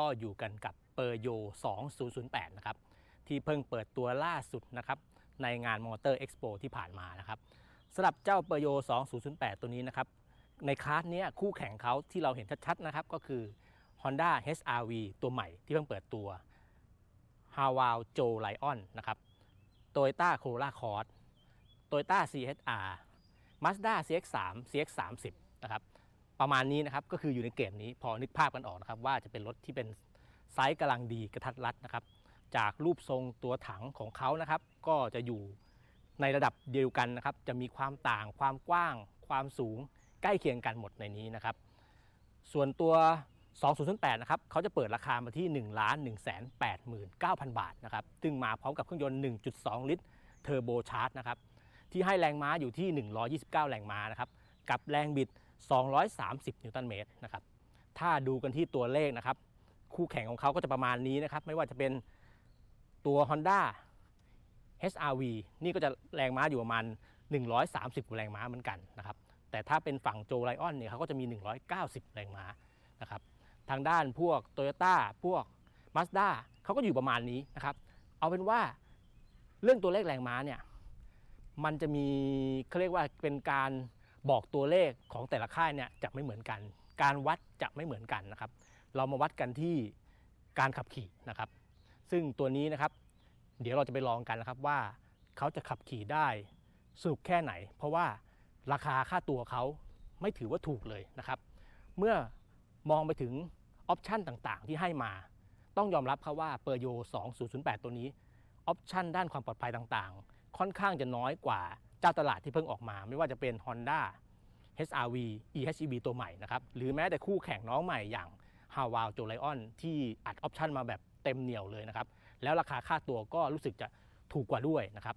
ก็อยู่กันกับเปอร์โย 2008 นะครับ ที่เพิ่งเปิดตัวล่าสุดนะครับ ในงานมอเตอร์เอ็กซ์โปที่ผ่านมานะครับสำหรับเจ้าเปอร์โย 2008 ตัวนี้นะครับ ในคลาสเนี้ยคู่แข่งเขาที่เราเห็นชัดๆนะครับ ก็คือ Honda HRV ตัวใหม่ที่เพิ่งเปิดตัว h a w a l Joe Lion นะครับ Toyota Corolla Cross Toyota CHR Mazda CX3 CX30 นะครับ ประมาณนี้นะครับก็คืออยู่ในเกมนี้พอนึกภาพกันออกนะครับว่าจะเป็นรถที่เป็นไซส์กำลังดีกระทัดรัดนะครับจากรูปทรงตัวถังของเขานะครับก็จะอยู่ในระดับเดียวกันนะครับจะมีความต่างความกว้าง ความสูงใกล้เคียงกันหมดในนี้นะครับ ส่วนตัว 2008 นะครับเขาจะเปิดราคามาที่ 1 1 8 9 0 0 0 บาทนะครับซึ่งมาพร้อมกับเครื่องยนต์ 1.2 ลิตรเทอร์โบชาร์จนะครับที่ให้แรงม้าอยู่ที่ 129 แรงม้านะครับกับแรงบิด 230 นิวตันเมตรนะครับ ถ้าดูกันที่ตัวเลขนะครับ คู่แข่งของเขาก็จะประมาณนี้นะครับ ไม่ว่าจะเป็นตัว Honda HRV นี่ก็จะแรงม้าอยู่ประมาณ 130กว่าแรงม้าเหมือนกันนะครับ แต่ถ้าเป็นฝั่งโจไลออนเนี่ยเขาก็จะมี 190 แรงม้านะครับ ทางด้านพวก Toyota พวก Mazda เขาก็อยู่ประมาณนี้นะครับ เอาเป็นว่าเรื่องตัวเลขแรงม้าเนี่ย มันจะมีเขาเรียกว่าเป็นการ บอกตัวเลขของแต่ละค่ายเนี่ยจะไม่เหมือนกัน การวัดจะไม่เหมือนกันนะครับ เรามาวัดกันที่การขับขี่นะครับ ซึ่งตัวนี้นะครับ เดี๋ยวเราจะไปลองกันนะครับว่าเขาจะขับขี่ได้สนุกแค่ไหน เพราะว่าราคาค่าตัวเขาไม่ถือว่าถูกเลยนะครับ เมื่อมองไปถึงออปชันต่างๆ ที่ให้มา ต้องยอมรับครับว่าเปอร์โย 2008 ตัวนี้ออปชันด้านความปลอดภัยต่างๆ ค่อนข้างจะน้อยกว่า เจ้าตลาดที่เพิ่งออกมา ไม่ว่าจะเป็น Honda HRV eHEV ตัวใหม่นะครับหรือแม้แต่คู่แข่งน้องใหม่อย่าง h a w a l j o l i o n ที่อัดออปชันมาแบบเต็มเหนียวเลยนะครับแล้วราคาค่าตัวก็รู้สึกจะถูกกว่าด้วยนะครับ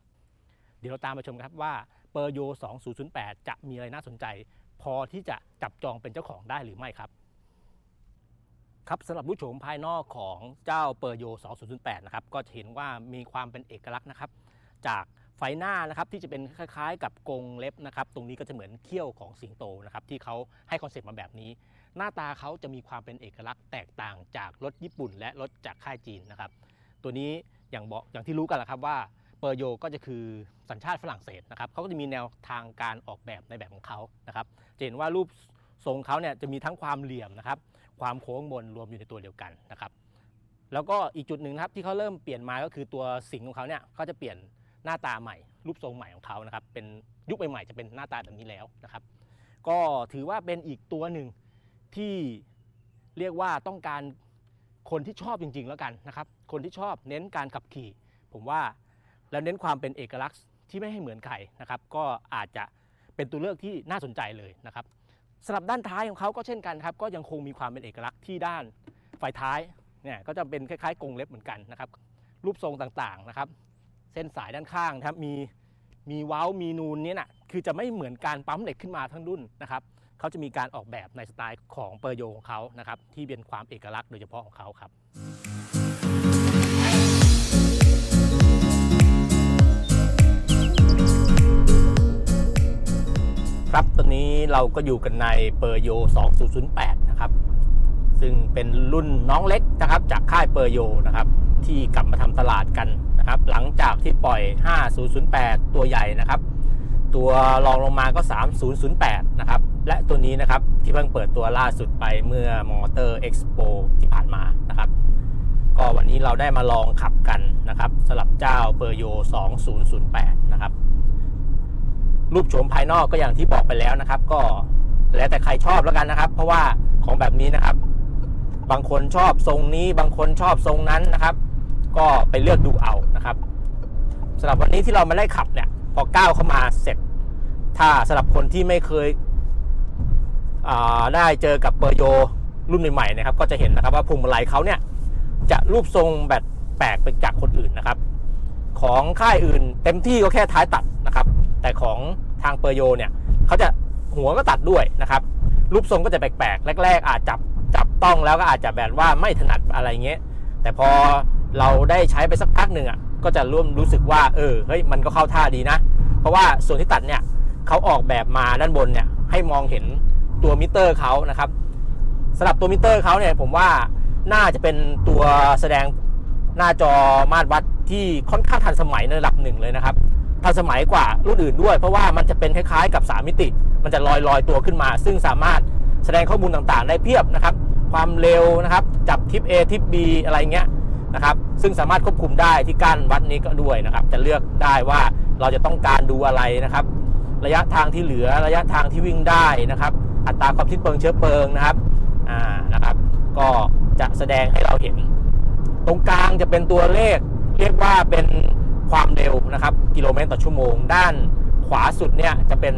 เดี๋ยวเราตามไปชมครับว่าเปอร์โย2008 จะมีอะไรน่าสนใจ พอที่จะจับจองเป็นเจ้าของได้หรือไม่ครับครับสำหรับรูปโฉมภายนอกของเจ้าเปอร์โย 2008 นะครับ ก็จะเห็นว่ามีความเป็นเอกลักษณ์นะครับ จาก ไฟหน้านะครับที่จะเป็นคล้ายๆ กับกรงเล็บนะครับตรงนี้ก็จะเหมือนเขี้ยวของสิงโตนะครับที่เขาให้คอนเซ็ปต์มาแบบนี้ หน้าตาเขาจะมีความเป็นเอกลักษณ์แตกต่างจากรถญี่ปุ่น และรถจากค่ายจีนนะครับตัวนี้อย่างบอกอย่างที่รู้กันแหละครับว่าเปอร์โยก็จะคือสัญชาติฝรั่งเศสนะครับเขาก็จะมีแนวทางการออกแบบในแบบของเขานะครับจะเห็นว่ารูปทรงเขาเนี่ยจะมีทั้งความเหลี่ยมนะครับความโค้งมนรวมอยู่ในตัวเดียวกันนะครับแล้วก็อีกจุดหนึ่งครับที่เขาเริ่มเปลี่ยนมาก็คือตัวสิงของเขาเนี่ยก็จะเปลี่ยน หน้าตาใหม่ รูปทรงใหม่ของเขานะครับ เป็นยุคใหม่ๆจะเป็นหน้าตาแบบนี้แล้วนะครับ ก็ถือว่าเป็นอีกตัวหนึ่งที่เรียกว่าต้องการคนที่ชอบจริง ๆ แล้วกันนะครับ คนที่ชอบเน้นการขับขี่ ผมว่าแล้วเน้นความเป็นเอกลักษณ์ที่ไม่ให้เหมือนใครนะครับ ก็อาจจะเป็นตัวเลือกที่น่าสนใจเลยนะครับสำหรับด้านท้ายของเขาก็เช่นกันครับ ก็ยังคงมีความเป็นเอกลักษณ์ที่ด้านไฟท้ายเนี่ยก็จะเป็นคล้ายๆกรงเล็บเหมือนกันนะครับ รูปทรงต่างๆนะครับ เส้นสายด้านข้างนะครับมีมีเว้ามีนูนเนี่ยนะคือจะไม่เหมือนการปั๊มเหล็กขึ้นมาทั้งรุ่นนะครับเขาจะมีการออกแบบในสไตล์ของเปอร์โยของเขานะครับที่เป็นความเอกลักษณ์โดยเฉพาะของเขาครับครับตอนนี้เราก็อยู่กันในเปอร์โย 2008 นะครับ ซึ่งเป็นรุ่นน้องเล็กนะครับจากค่ายเปอร์โยนะครับที่กลับมาทำตลาดกัน นะครับ หลังจากที่ปล่อย 5008 ตัวใหญ่นะครับ ตัวรองลงมาก็ 3008 นะครับ และตัวนี้นะครับ ที่เพิ่งเปิดตัวล่าสุดไปเมื่อมอเตอร์เอ็กซ์โปที่ผ่านมานะครับ ก็วันนี้เราได้มาลองขับกันนะครับสำหรับเจ้าเปอร์โย 2008 นะครับ รูปโฉมภายนอกก็อย่างที่บอกไปแล้วนะครับ ก็แล้วแต่ใครชอบแล้วกันนะครับ เพราะว่าของแบบนี้นะครับ บางคนชอบทรงนี้บางคนชอบทรงนั้นนะครับ ก็ไปเลือกดูเอานะครับสำหรับวันนี้ที่เรามาได้ขับเนี่ยพอก้าวเข้ามาเสร็จ ถ้าสำหรับคนที่ไม่เคยได้เจอกับเปอร์โยรุ่นใหม่ๆนะครับ ก็จะเห็นนะครับว่าพวงมาลัยเขาเนี่ยจะรูปทรงแบบแปลกไปจากคนอื่นนะครับ ของค่ายอื่นเต็มที่ก็แค่ท้ายตัดนะครับ แต่ของทางเปอร์โยเนี่ยเขาจะหัวก็ตัดด้วยนะครับ รูปทรงก็จะแปลกๆ แรก ๆ อาจจับจับต้องแล้วก็อาจจะแบบว่าไม่ถนัดอะไรเงี้ย แต่พอ เราได้ใช้ไปสักพักหนึ่งอะก็จะร่วมรู้สึกว่าเออเฮ้ยมันก็เข้าท่าดีนะ เพราะว่าส่วนที่ตัดเนี่ยเขาออกแบบมาด้านบนเนี่ยให้มองเห็นตัวมิเตอร์เขานะครับสำหรับตัวมิเตอร์เขาเนี่ยผมว่าน่าจะเป็นตัวแสดงหน้าจอมาตรวัดที่ค่อนข้างทันสมัยในระดับหนึ่งเลยนะครับทันสมัยกว่ารุ่นอื่นด้วย เพราะว่ามันจะเป็นคล้ายๆ กับ3มิติ มันจะลอยลอยตัวขึ้นมา ซึ่งสามารถแสดงข้อมูลต่างๆ ได้เพียบนะครับ ความเร็วนะครับ จับทิป A ทิป B อะไรเงี้ย นะครับซึ่งสามารถควบคุมได้ที่ก้านวัดนี้ก็ด้วยนะครับจะเลือกได้ว่าเราจะต้องการดูอะไรนะครับ ระยะทางที่เหลือระยะทางที่วิ่งได้นะครับ อัตราความสิ้นเปลืองเชื้อเพลิงนะครับอ่านะครับ ก็จะแสดงให้เราเห็น ตรงกลางจะเป็นตัวเลข เรียกว่าเป็นความเร็วนะครับ กิโลเมตรต่อชั่วโมง ด้านขวาสุดเนี่ยจะเป็น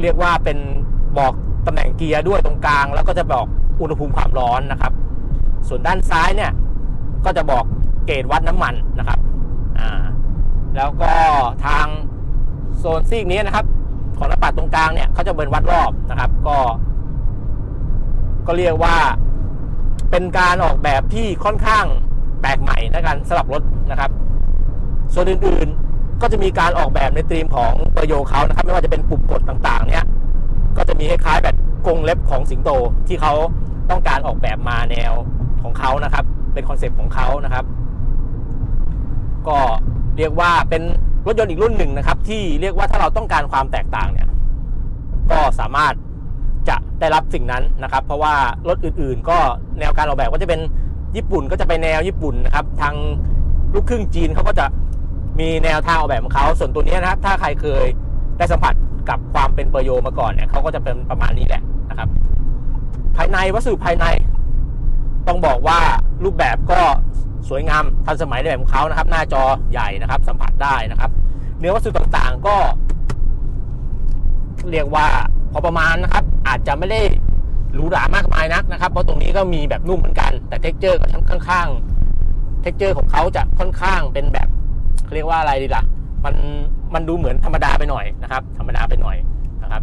เรียกว่าเป็นบอกตำแหน่งเกียร์ด้วยตรงกลาง แล้วก็จะบอกอุณหภูมิความร้อนนะครับ ส่วนด้านซ้ายเนี่ย ก็จะบอกเกจวัดน้ำมันนะครับอ่าแล้วก็ทางโซนซีกนี้นะครับ ของหน้าปัดตรงกลางเนี่ยเขาจะเป็นวัดรอบนะครับ ก็ ก็เรียกว่าเป็นการออกแบบที่ค่อนข้างแปลกใหม่ในการสลับรถนะครับ ส่วนอื่นๆก็จะมีการออกแบบในธีมของปร์โยเขานะครับ ไม่ว่าจะเป็นปุ่มกดต่างๆ เนี่ยก็จะมีคล้ายๆแบบกรงเล็บของสิงโตที่เขาต้องการออกแบบมาแนวของเขานะครับ เป็นคอนเซปต์ของเขานะครับ ก็เรียกว่าเป็นรถยนต์อีกรุ่นหนึ่งนะครับ ที่เรียกว่าถ้าเราต้องการความแตกต่างเนี่ย ก็สามารถจะได้รับสิ่งนั้นนะครับ เพราะว่ารถอื่นๆ ก็แนวการออกแบบก็จะเป็นญี่ปุ่นก็จะไปแนวญี่ปุ่นนะครับ ทางลูกครึ่งจีนเขาก็จะมีแนวทางออกแบบของเขาส่วนตัวนี้นะครับ ถ้าใครเคยได้สัมผัสกับความเป็นเปอร์โยมาก่อนเนี่ยเขาก็จะเป็นประมาณนี้แหละนะครับ ภายในวัสดุภายใน ต้องบอกว่า รูปแบบก็สวยงามทันสมัยในแบบของเขานะครับ หน้าจอใหญ่นะครับ สัมผัสได้นะครับ เนื้อวัสดุต่างๆก็ เรียกว่าพอประมาณนะครับ อาจจะไม่ได้หรูหรามากมายนักนะครับ เพราะตรงนี้ก็มีแบบนุ่มเหมือนกัน แต่เท็กเจอร์ก็ค่อนข้างเท็กเจอร์ของเขาจะค่อนข้างเป็นแบบเรียกว่าอะไรดีล่ะ มันมันดูเหมือนธรรมดาไปหน่อยนะครับ ธรรมดาไปหน่อยนะครับ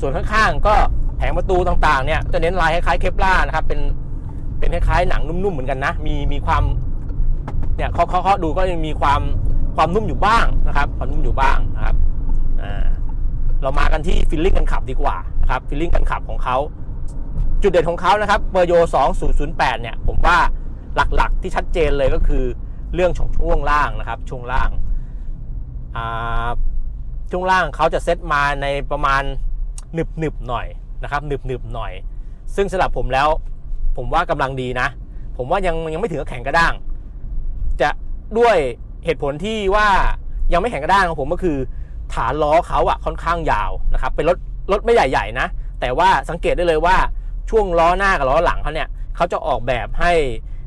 ส่วนข้างๆก็แผงประตูต่างๆเนี่ยจะเน้นลายคล้ายๆเคปล่านะครับ เป็น เป็นคล้ายๆหนังนุ่มๆเหมือนกันนะ มีมีความเนี่ยเคาะเคาะๆดูก็ยังมีความความนุ่มอยู่บ้างนะครับความนุ่มอยู่บ้างนะครับเรามากันที่ฟิลลิ่งกันขับดีกว่านะครับฟิลลิ่งกันขับของเขาจุดเด่นของเขานะครับเบอร์โย2008 เนี่ย ผมว่าหลักๆที่ชัดเจนเลยก็คือเรื่องของช่วงล่างนะครับ ช่วงล่างช่วงล่างเขาจะเซตมาในประมาณหนึบหนึบๆหน่อยนะครับหนึบหนึบๆหน่อย ซึ่งสำหรับผมแล้ว ผมว่ากำลังดีนะ ผมว่ายังยังไม่ถึงกับแข็งกระด้าง จะด้วยเหตุผลที่ว่ายังไม่แข็งกระด้างของผมก็คือ ฐานล้อเขาอะค่อนข้างยาวนะครับเป็นรถรถไม่ใหญ่ๆนะ แต่ว่าสังเกตได้เลยว่าช่วงล้อหน้ากับล้อหลังเขาเนี่ยเขาจะออกแบบให้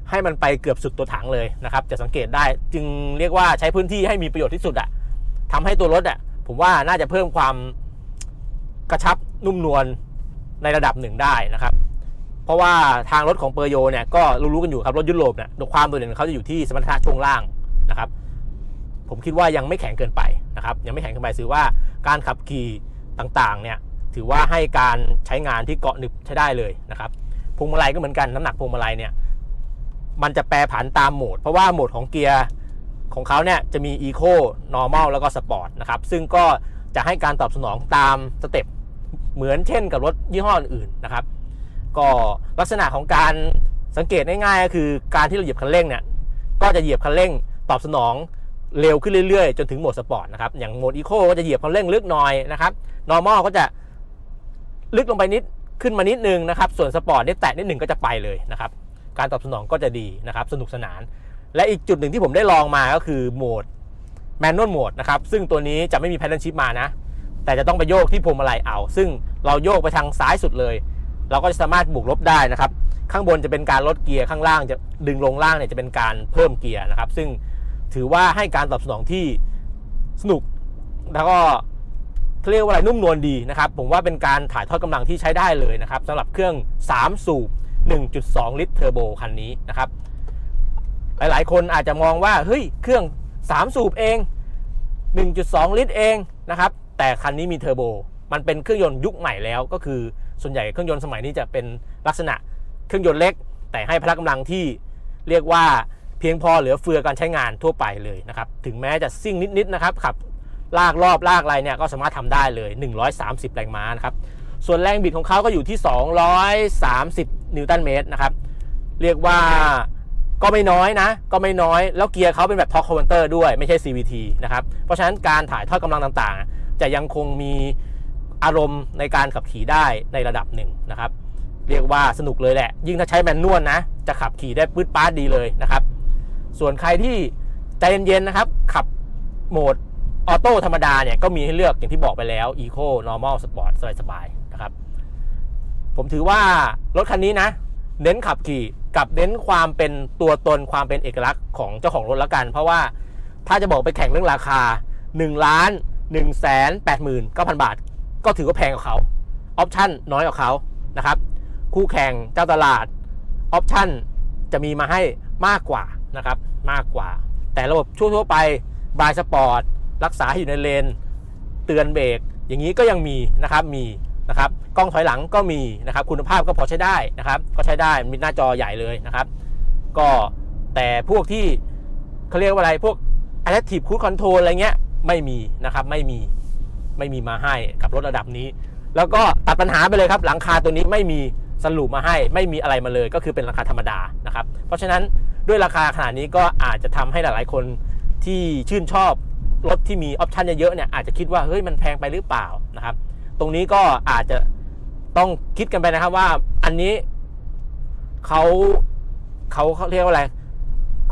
ให้มันไปเกือบสุดตัวถังเลยนะครับ จะสังเกตได้จึงเรียกว่าใช้พื้นที่ให้มีประโยชน์ที่สุดอะทำให้ตัวรถอะผมว่าน่าจะเพิ่มความกระชับนุ่มนวลในระดับหนึ่งได้นะครับ เพราะว่าทางรถของเปอร์โยเนี่ยก็รู้ๆกันอยู่ครับรถยุโรปเนี่ยความโดดเด่นของเขาจะอยู่ที่สมรรถนะช่วงล่างนะครับ ผมคิดว่ายังไม่แข็งเกินไปนะครับ ยังไม่แข็งเกินไปถือว่าการขับขี่ต่างๆเนี่ยถือว่าให้การใช้งานที่เกาะหนึบใช้ได้เลยนะครับพวงมาลัยก็เหมือนกันน้ำหนักพวงมาลัยเนี่ยมันจะแปรผันตามโหมด เพราะว่าโหมดของเกียร์ของเขาเนี่ยจะมี Eco Normal แล้วก็ Sport นะครับ ซึ่งก็จะให้การตอบสนองตามสเต็ปเหมือนเช่นกับรถยี่ห้ออื่นๆนะครับ ก็ลักษณะของการสังเกตง่ายๆก็คือการที่เราเหยียบคันเร่งเนี่ยก็จะเหยียบคันเร่งตอบสนองเร็วขึ้นเรื่อยๆ จนถึงโหมดสปอร์ตนะครับอย่างโหมดอีโคก็จะเหยียบคันเร่งลึกหน่อยนะครับ normal ก็จะลึกลงไปนิดขึ้นมานิดนึงนะครับส่วนสปอร์ตเนี่ยแตะนิดหนึ่งก็จะไปเลยนะครับการตอบสนองก็จะดีนะครับสนุกสนาน และอีกจุดหนึ่งที่ผมได้ลองมาก็คือโหมดแมนนวลโหมดนะครับซึ่งตัวนี้จะไม่มีแพดเดิลชิพมานะแต่จะต้องไปโยกที่พวงมาลัยเอา ซึ่งเราโยกไปทางซ้ายสุดเลย เราก็จะสามารถบวกลบได้นะครับ ข้างบนจะเป็นการลดเกียร์ข้างล่างจะดึงลงล่างเนี่ยจะเป็นการเพิ่มเกียร์นะครับ ซึ่งถือว่าให้การตอบสนองที่สนุกแล้วก็เรียกว่าอะไรนุ่มนวลดีนะครับ ผมว่าเป็นการถ่ายทอดกำลังที่ใช้ได้เลยนะครับสำหรับเครื่อง 3 สูบ 1.2 ลิตรเทอร์โบคันนี้นะครับ หลายๆ คนอาจจะมองว่าเฮ้ยเครื่อง 3 สูบเอง 1.2 ลิตรเองนะครับ แต่คันนี้มีเทอร์โบ มันเป็นเครื่องยนต์ยุคใหม่แล้วก็คือ ส่วนใหญ่เครื่องยนต์สมัยนี้จะเป็นลักษณะเครื่องยนต์เล็ก แต่ให้พละกำลังที่เรียกว่าเพียงพอเหลือเฟือการใช้งานทั่วไปเลยนะครับ ถึงแม้จะซิ่งนิดๆนะครับขับลากรอบลากอะไรเนี่ยก็สามารถทำได้เลย 130 แรงม้านะครับ ส่วนแรงบิดของเขาก็อยู่ที่ 230 นิวตันเมตรนะครับ เรียกว่าก็ไม่น้อยนะ ก็ไม่น้อย แล้วเกียร์เขาเป็นแบบท็อ r ค e เวนเตอร์ด้วยไม่ใช่ CVT นะครับ เพราะฉะนั้นการถ่ายทอดกำลังต่างๆ จะยังคงมี อารมณ์ในการขับขี่ได้ในระดับหนึ่งนะครับ เรียกว่าสนุกเลยแหละ ยิ่งถ้าใช้แมนนวลนะ จะขับขี่ได้ปื๊ดป๊าดดีเลยนะครับ ส่วนใครที่ใจเย็นๆนะครับ ขับโหมดออโต้ธรรมดาเนี่ยก็มีให้เลือกอย่างที่บอกไปแล้ว Eco Normal Sport สบายๆนะครับ ผมถือว่ารถคันนี้นะ เน้นขับขี่กับเน้นความเป็นตัวตนความเป็นเอกลักษณ์ของเจ้าของรถละกัน เพราะว่าถ้าจะบอกไปแข่งเรื่องราคา 1 ล้าน1แสน8 9 0 0 0 บาท ก็ถือว่าแพงกว่าเขาออปชั่นน้อยกว่าเขานะครับ คู่แข่งเจ้าตลาดออปชั่นจะมีมาให้มากกว่านะครับมากกว่า แต่ระบบทั่วๆไปบายสปอร์ตรักษาอยู่ในเลน เตือนเบรกอย่างนี้ก็ยังมีนะครับมีนะครับกล้องถอยหลังก็มีนะครับคุณภาพก็พอใช้ได้นะครับ ก็ใช้ได้มีหน้าจอใหญ่เลยนะครับ ก็แต่พวกที่เขาเรียกว่าอะไรพวก Adaptive Cruise Control อะไรเงี้ยไม่มีนะครับไม่มี ไม่มีมาให้กับรถระดับนี้ แล้วก็ตัดปัญหาไปเลยครับ หลังคาตัวนี้ไม่มีสรุปมาให้ ไม่มีอะไรมาเลยก็คือเป็นราคาธรรมดานะครับ เพราะฉะนั้นด้วยราคาขนาดนี้ก็อาจจะทำให้หลาย ๆ คนที่ชื่นชอบรถที่มีออปชันเยอะๆเนี่ยอาจจะคิดว่าเฮ้ยมันแพงไปหรือเปล่านะครับ ตรงนี้ก็อาจจะต้องคิดกันไปนะครับว่าอันนี้เขาเขาเขาเรียกว่าอะไร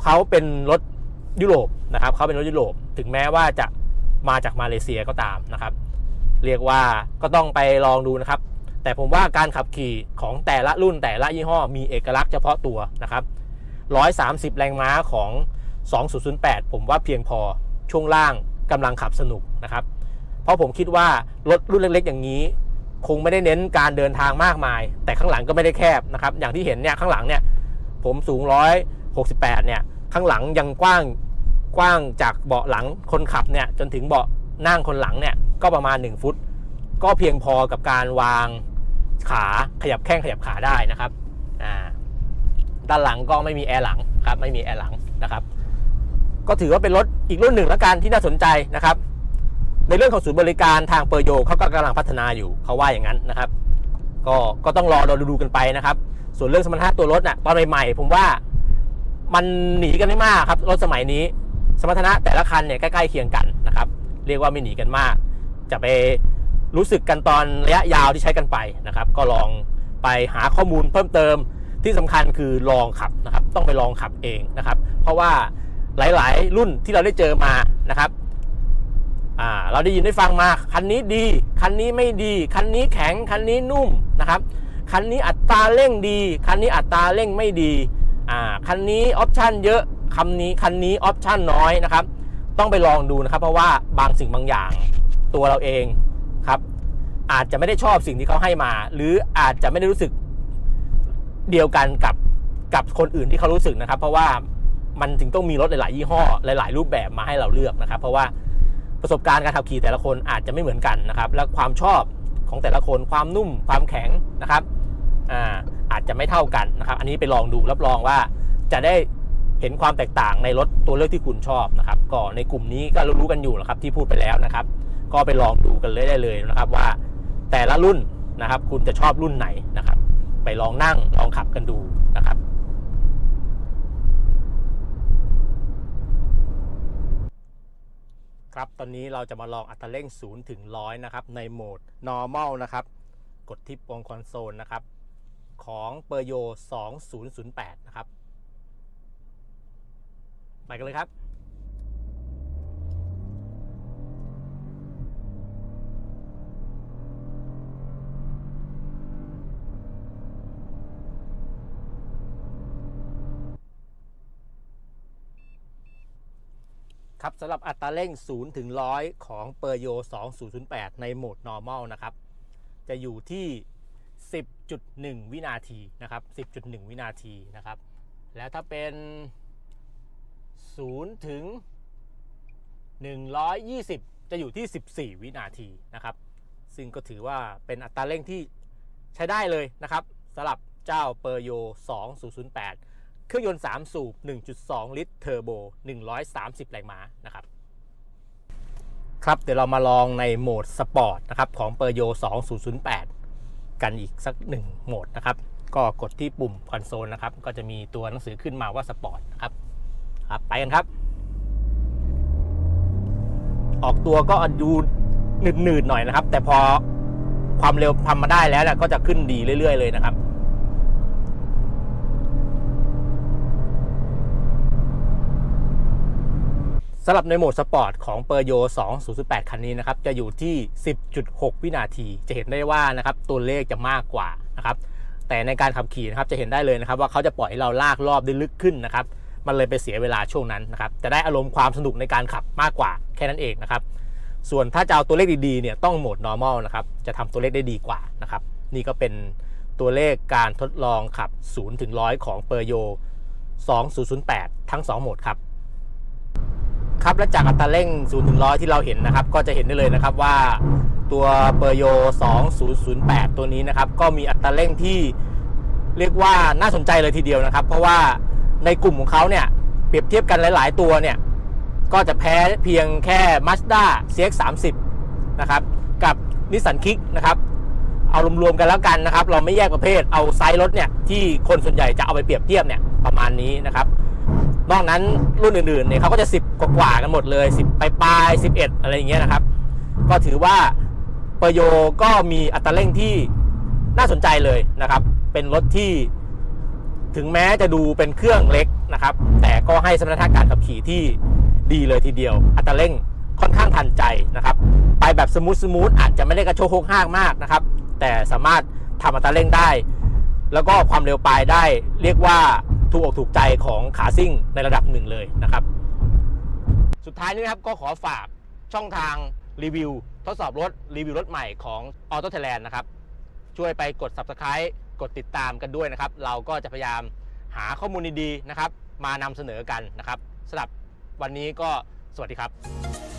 เขาเป็นรถยุโรปนะครับเขาเป็นรถยุโรป ถึงแม้ว่าจะ มาจากมาเลเซียก็ตามนะครับ เรียกว่าก็ต้องไปลองดูนะครับ แต่ผมว่าการขับขี่ของแต่ละรุ่นแต่ละยี่ห้อมีเอกลักษณ์เฉพาะตัวนะครับ130 แรงม้าของ 2008 ผมว่าเพียงพอช่วงล่างกำลังขับสนุกนะครับ เพราะผมคิดว่ารถรุ่นเล็กๆ อย่างนี้ คงไม่ได้เน้นการเดินทางมากมาย แต่ข้างหลังก็ไม่ได้แคบนะครับ อย่างที่เห็นเนี่ยข้างหลังเนี่ยผมสูง 168 เนี่ยข้างหลังยังกว้าง กว้างจากเบาะหลังคนขับเนี่ยจนถึงเบาะนั่งคนหลังเนี่ยก็ประมาณ 1 ฟุต ก็เพียงพอกับการวางขาขยับแข้งขยับขาได้นะครับอ่าด้านหลังก็ไม่มีแอร์หลังครับไม่มีแอร์หลังนะครับก็ถือว่าเป็นรถอีกรุ่นหนึ่งแล้วกันที่น่าสนใจนะครับ ในเรื่องของศูนย์บริการทางเปอร์โยเขาก็กำลังพัฒนาอยู่เขาว่าอย่างนั้นนะครับ ก็ก็ต้องรอเราดูกันไปนะครับ ส่วนเรื่องสมรรถนะตัวรถน่ะตอนใหม่ๆผมว่ามันหนีกันไม่มากครับรถสมัยนี้ สมรรถนะแต่ละคันเนี่ยใกล้ๆเคียงกันนะครับ เรียกว่าไม่หนีกันมาก จะไปรู้สึกกันตอนระยะยาวที่ใช้กันไปนะครับ ก็ลองไปหาข้อมูลเพิ่มเติมที่สำคัญคือลองขับนะครับ ต้องไปลองขับเองนะครับ เพราะว่าหลายๆ รุ่นที่เราได้เจอมานะครับเราได้ยินได้ฟังมาคันนี้ดีคันนี้ไม่ดีคันนี้แข็งคันนี้นุ่มนะครับคันนี้อัตราเร่งดีคันนี้อัตราเร่งไม่ดีคันนี้ออปชันเยอะ คำนี้คันนี้ออปชันน้อยนะครับ ต้องไปลองดูนะครับ เพราะว่าบางสิ่งบางอย่าง ตัวเราเองครับ อาจจะไม่ได้ชอบสิ่งที่เขาให้มา หรืออาจจะไม่ได้รู้สึกเดียวกันกับกับคนอื่นที่เขารู้สึกนะครับ เพราะว่ามันถึงต้องมีรถหลาย ๆ ยี่ห้อ หลาย ๆ รูปแบบมาให้เราเลือกนะครับ เพราะว่าประสบการณ์การขับขี่แต่ละคนอาจจะไม่เหมือนกันนะครับ และความชอบของแต่ละคนความนุ่มความแข็งนะครับอ่าอาจจะไม่เท่ากันนะครับ อันนี้ไปลองดูรับรองว่าจะได้ เห็นความแตกต่างในรถตัวเลือกที่คุณชอบนะครับก็ในกลุ่มนี้ก็รู้กันอยู่นะครับที่พูดไปแล้วนะครับ ก็ไปลองดูกันเลยได้เลยนะครับว่าแต่ละรุ่นนะครับ คุณจะชอบรุ่นไหนนะครับ ไปลองนั่งลองขับกันดูนะครับครับ ตอนนี้เราจะมาลองอัตราเร่ง 0 ถึง 100 นะครับ ในโหมด normal นะครับ กดที่ปงคอนโซลนะครับ ของเปอร์โย 2008 นะครับ ไปกันเลยครับครับสำหรับอัตราเร่ง 0 ถึง 100 ของเปอร์โย 2008 ในโหมด normal นะครับ จะอยู่ที่ 10.1 วินาทีนะครับ 10.1 วินาทีนะครับ แล้วถ้าเป็น 0 ถึง 120 จะอยู่ที่ 14 วินาทีนะครับ ซึ่งก็ถือว่าเป็นอัตราเร่งที่ใช้ได้เลยนะครับสำหรับเจ้าเปอร์โย 2008 เครื่องยนต์ 3 สูบ 1.2 ลิตรเทอร์โบ 130 แรงม้านะครับ ครับ เดี๋ยวเรามาลองในโหมดสปอร์ตนะครับของเปอร์โย 2008 กันอีกสักหนึ่งโหมดนะครับ ก็กดที่ปุ่มคอนโซลนะครับ ก็จะมีตัวหนังสือขึ้นมาว่าสปอร์ตนะครับ ครับ ไปกันครับ ออกตัวก็ดูหนืดๆหน่อยนะครับ แต่พอความเร็วทำมาได้แล้วก็จะขึ้นดีเรื่อย ๆ เลยนะครับสำหรับในโหมดสปอร์ตของเปอร์โย2008 คันนี้นะครับ จะอยู่ที่ 10.6 วินาที จะเห็นได้ว่านะครับตัวเลขจะมากกว่านะครับ แต่ในการขับขี่นะครับจะเห็นได้เลยนะครับ ว่าเขาจะปล่อยให้เราลากรอบได้ลึกขึ้นนะครับ มันเลยไปเสียเวลาช่วงนั้นนะครับจะได้อารมณ์ความสนุกในการขับมากกว่าแค่นั้นเองนะครับส่วนถ้าจะเอาตัวเลขดีๆเนี่ยต้องโหมด normal นะครับจะทำตัวเลขได้ดีกว่านะครับนี่ก็เป็นตัวเลขการทดลองขับ0ถึง100 ของเปอร์โย2008 ทั้ง 2 โหมดครับครับและจากอัตราเร่ง0ถึง100 ที่เราเห็นนะครับ ก็จะเห็นได้เลยนะครับว่าตัวเปอร์โย2008 ตัวนี้นะครับ ก็มีอัตราเร่งที่เรียกว่าน่าสนใจเลยทีเดียวนะครับ เพราะว่า ในกลุ่มของเขาเนี่ยเปรียบเทียบกันหลาย ๆ ตัวเนี่ยก็จะแพ้เพียงแค่ Mazda CX-30 นะครับกับ Nissan Kick นะครับเอารวมๆกันแล้วกันนะครับ เราไม่แยกประเภทเอาไซส์รถเนี่ยที่คนส่วนใหญ่จะเอาไปเปรียบเทียบเนี่ยประมาณนี้นะครับ นอกนั้นรุ่นอื่นๆเนี่ยเขาก็จะ 10 กว่าๆกันหมดเลย 10ปลายๆ11 อะไรอย่างเงี้ยนะครับ ก็ถือว่าเปโยก็มีอัตราเร่งที่น่าสนใจเลยนะครับ เป็นรถที่ ถึงแม้จะดูเป็นเครื่องเล็กนะครับ แต่ก็ให้สมรรถนะการขับขี่ที่ดีเลยทีเดียว อัตราเร่งค่อนข้างทันใจนะครับ ไปแบบสมูทสมูทอาจจะไม่ได้กระโชกโคกห้างมากนะครับ แต่สามารถทำอัตราเร่งได้ แล้วก็ความเร็วปลายได้เรียกว่าถูกอกถูกใจของขาซิ่งในระดับหนึ่งเลยนะครับ สุดท้ายนี้นะครับก็ขอฝากช่องทางรีวิว ทดสอบรถรีวิวรถใหม่ของ Auto Thailand นะครับ ช่วยไปกด Subscribe กดติดตามกันด้วยนะครับ เราก็จะพยายามหาข้อมูลดีๆนะครับ มานำเสนอกันนะครับสำหรับวันนี้ก็สวัสดีครับ